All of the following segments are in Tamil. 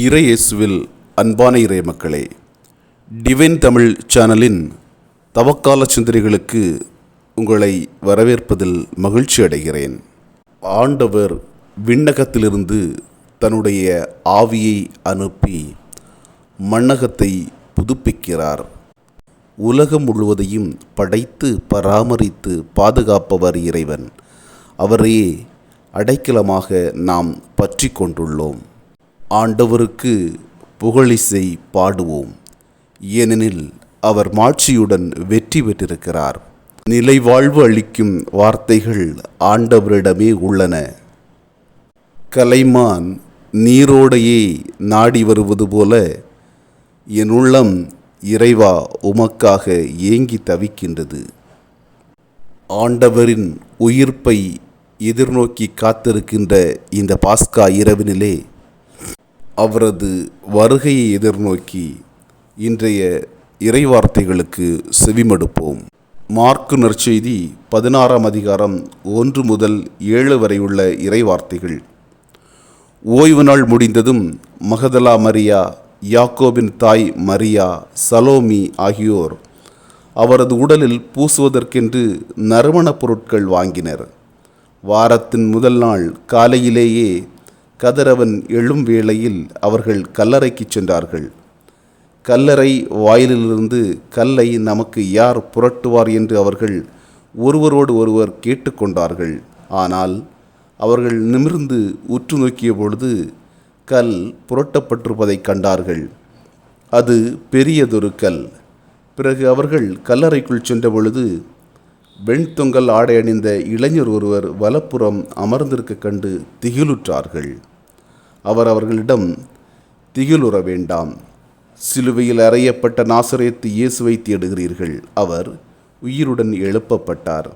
இறையேசுவில் அன்பான இறை மக்களே டிவைன் தமிழ் சேனலின் தவக்கால சிந்தனைகளுக்கு உங்களை வரவேற்பதில் மகிழ்ச்சி அடைகிறேன். ஆண்டவர் விண்ணகத்திலிருந்து தன்னுடைய ஆவியை அனுப்பி மண்ணகத்தை புதுப்பிக்கிறார். உலகம் முழுவதையும் படைத்து பராமரித்து பாதுகாப்பவர் இறைவன். அவரையே அடைக்கலமாக நாம் பற்றி கொண்டுள்ளோம். ஆண்டவருக்கு புகழிசை பாடுவோம். ஏனெனில் அவர் மாட்சியுடன் வெற்றி பெற்றிருக்கிறார். நிலை வாழ்வு அளிக்கும் வார்த்தைகள் ஆண்டவரிடமே உள்ளன. கலைமான் நீரோடையே நாடி வருவது போல என் உள்ளம் இறைவா உமக்காக ஏங்கி தவிக்கின்றது. ஆண்டவரின் உயிர்ப்பை எதிர்நோக்கி காத்திருக்கின்ற இந்த பாஸ்கா இரவினிலே அவரது வருகையை எதிர்நோக்கி இன்றைய இறைவார்த்தைகளுக்கு செவிமடுப்போம். மார்க்கு நற்செய்தி பதினாறாம் அதிகாரம் ஒன்று முதல் ஏழு வரை உள்ள இறைவார்த்தைகள். ஓய்வு நாள் முடிந்ததும் மகதலா மரியா யாக்கோபின் தாய் மரியா சலோமி ஆகியோர் அவரது உடலில் பூசுவதற்கென்று நறுமணப் பொருட்கள் வாங்கினர். வாரத்தின் முதல் நாள் காலையிலேயே கதிரவன் எழும் வேளையில் அவர்கள் கல்லறைக்கு சென்றார்கள். கல்லறை வாயிலிலிருந்து கல்லை நமக்கு யார் புரட்டுவார் என்று அவர்கள் ஒருவரோடு ஒருவர் கேட்டுக்கொண்டார்கள் ஆனால் அவர்கள் நிமிர்ந்து உற்று நோக்கிய பொழுது கல் புரட்டப்பட்டிருப்பதைக் கண்டார்கள். அது பெரியதொரு கல். பிறகு அவர்கள் கல்லறைக்குள் சென்ற பொழுது வெண்தொங்கல் ஆடை அணிந்த இளைஞர் ஒருவர் வலப்புறம் அமர்ந்திருக்க கண்டு திகிலுற்றார்கள். அவர் அவர்களிடம் திகிலுற வேண்டாம். சிலுவையில் அறையப்பட்ட நாசரேத்து இயேசுவை தேடுகிறீர்கள். அவர் உயிருடன் எழுப்பப்பட்டார்.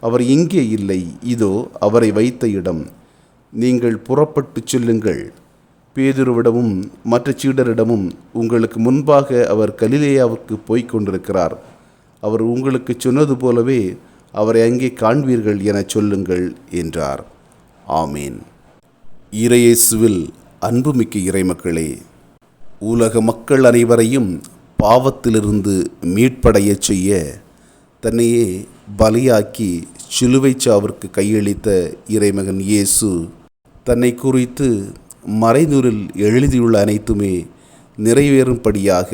அவர் இங்கே இல்லை? இதோ அவரை வைத்த இடம். நீங்கள் புறப்பட்டு செல்லுங்கள். பேதுருவிடமும் மற்ற சீடரிடமும் உங்களுக்கு முன்பாக அவர் கலிலேயாவுக்கு போய்க் கொண்டிருக்கிறார். அவர் உங்களுக்கு சொன்னது போலவே அவரை அங்கே காண்பீர்கள் என சொல்லுங்கள் என்றார். ஆமீன். இறையேசுவில் அன்புமிக்க இறைமக்களே உலக மக்கள் அனைவரையும் பாவத்திலிருந்து மீட்படையச் செய்ய தன்னையே பலியாக்கி சிலுவை சாவிற்கு கையளித்த இறைமகன் இயேசு தன்னை குறித்து மறைநூலில் எழுதியுள்ள அனைத்துமே நிறைவேறும்படியாக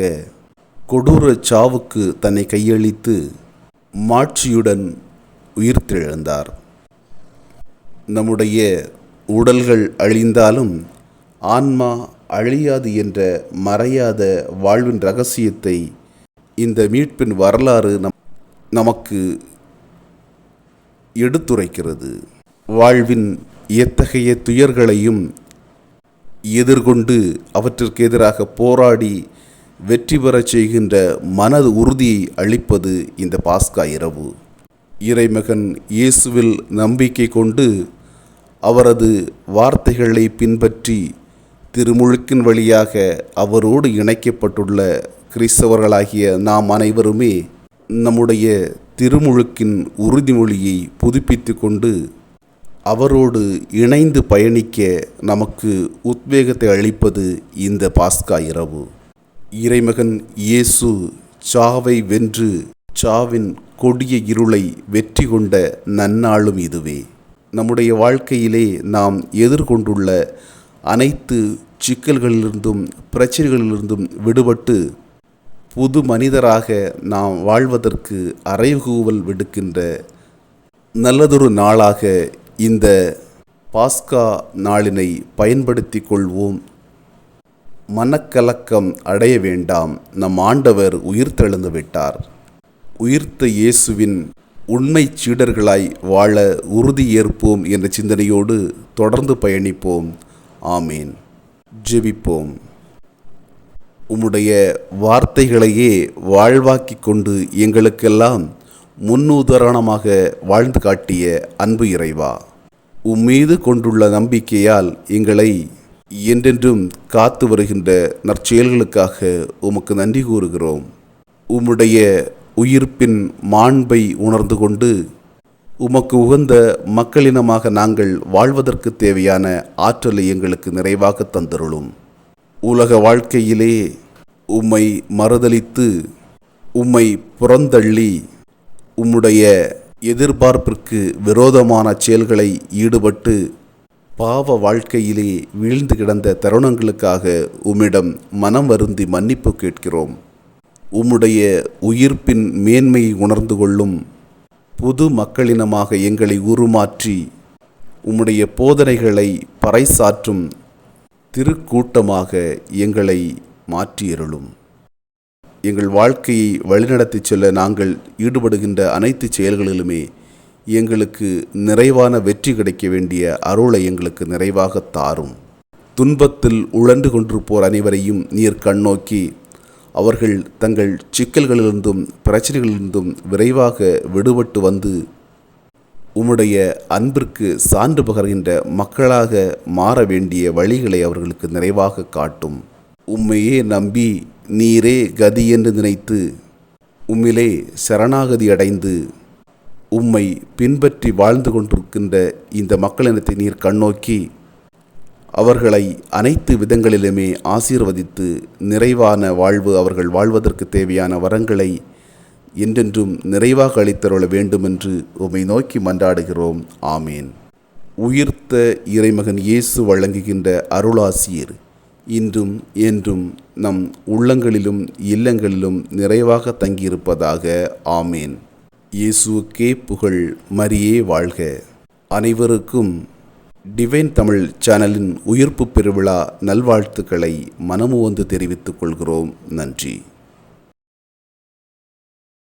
கொடூர சாவுக்கு தன்னை கையளித்து மாட்சியுடன் உயிர்த்தெழுந்தார். நம்முடைய உடல்கள் அழிந்தாலும் ஆன்மா அழியாது என்ற மறையாத வாழ்வின் ரகசியத்தை இந்த மீட்பின் வரலாறு நம் நமக்கு எடுத்துரைக்கிறது. வாழ்வின் எத்தகைய துயர்களையும் எதிர்கொண்டு அவற்றிற்கு எதிராக போராடி வெற்றி பெறச் செய்கின்ற மனது உறுதியை அளிப்பது இந்த பாஸ்கா இரவு. இறைமகன் இயேசுவில் நம்பிக்கை கொண்டு அவரது வார்த்தைகளை பின்பற்றி திருமுழுக்கின் வழியாக அவரோடு இணைக்கப்பட்டுள்ள கிறிஸ்தவர்களாகிய நாம் அனைவருமே நம்முடைய திருமுழுக்கின் உறுதிமொழியை புதுப்பித்து கொண்டு அவரோடு இணைந்து பயணிக்க நமக்கு உத்வேகத்தை அளிப்பது இந்த பாஸ்கா இரவு. இறைமகன் இயேசு சாவை வென்று சாவின் கொடிய இருளை வெற்றி கொண்ட நன்னாளும் இதுவே. நம்முடைய வாழ்க்கையிலே நாம் எதிர்கொண்டுள்ள அனைத்து சிக்கல்களிலிருந்தும் பிரச்சனைகளிலிருந்தும் விடுபட்டு புது மனிதராக நாம் வாழ்வதற்கு அறைகூவல் விடுக்கின்ற நல்லதொரு நாளாக இந்த பாஸ்கா நாளினை பயன்படுத்தி கொள்வோம். மனக்கலக்கம் அடைய வேண்டாம். நம் ஆண்டவர் உயிர்த்தெழுந்து விட்டார். உயிர்த்த இயேசுவின் உண்மை சீடர்களாய் வாழ உறுதியேற்போம் என்ற சிந்தனையோடு தொடர்ந்து பயணிப்போம். ஆமீன். ஜெபிப்போம். உம்முடைய வார்த்தைகளையே வாழ்வாக்கி கொண்டு எங்களுக்கெல்லாம் முன்னுதாரணமாக வாழ்ந்து காட்டிய அன்பு இறைவா. உம்மீது கொண்டுள்ள நம்பிக்கையால் எங்களை என்றென்றும் காத்து வருகின்ற நற்செயல்களுக்காக உமக்கு நன்றி கூறுகிறோம். உம்முடைய உயிர்ப்பின் மாண்பை உணர்ந்து கொண்டு உமக்கு உகந்த மக்களினமாக நாங்கள் வாழ்வதற்கு தேவையான ஆற்றலை எங்களுக்கு நிறைவாக தந்தருளும். உலக வாழ்க்கையிலே உம்மை மறுதலித்து உம்மை புறந்தள்ளி உம்முடைய எதிர்பார்ப்பிற்கு விரோதமான செயல்களை ஈடுபட்டு பாவ வாழ்க்கையிலே வீழ்ந்து கிடந்த தருணங்களுக்காக உம்மிடம் மனம் வருந்தி மன்னிப்பு கேட்கிறோம். உம்முடைய உயிர்ப்பின் மேன்மையை உணர்ந்து கொள்ளும் புது மக்களினமாக எங்களை உருமாற்றி உம்முடைய போதனைகளை பறைசாற்றும் திருக்கூட்டமாக எங்களை மாற்றியருளும். எங்கள் வாழ்க்கையை வழிநடத்திச் செல்ல நாங்கள் ஈடுபடுகின்ற அனைத்து செயல்களிலுமே எங்களுக்கு நிறைவான வெற்றி கிடைக்க வேண்டிய அருளை எங்களுக்கு நிறைவாக தாரும். துன்பத்தில் உழன்று கொண்டிருப்போர் அனைவரையும் நீர் கண்ணோக்கி அவர்கள் தங்கள் சிக்கல்களிலிருந்தும் பிரச்சனைகளிலிருந்தும் விரைவாக விடுபட்டு வந்து உம்முடைய அன்பிற்கு சான்று பகர்கின்ற மக்களாக மாற வேண்டிய வழிகளை அவர்களுக்கு நிறைவாக காட்டும். உம்மையே நம்பி நீரே கதி என்று நினைத்து உம்மிலே சரணாகதி அடைந்து உம்மை பின்பற்றி வாழ்ந்து கொண்டிருக்கின்ற இந்த மக்களினத்தை நீர் கண்ணோக்கி அவர்களை அனைத்து விதங்களிலுமே ஆசீர்வதித்து நிறைவான வாழ்வு அவர்கள் வாழ்வதற்கு தேவையான வரங்களை என்றென்றும் நிறைவாக அளித்தருள வேண்டுமென்று உம்மை நோக்கி மன்றாடுகிறோம். ஆமேன். உயிர்த்த இறைமகன் இயேசு வழங்குகின்ற அருளாசியர் இன்றும் என்றும் நம் உள்ளங்களிலும் இல்லங்களிலும் நிறைவாக தங்கியிருப்பதாக. ஆமேன். இயேசுக்கே புகழ் மரியே வாழ்க. அனைவருக்கும் டிவைன் தமிழ் சேனலின் உயிர்ப்பு பெருவிழா நல்வாழ்த்துக்களை மனமுவந்து தெரிவித்துக் கொள்கிறோம். நன்றி.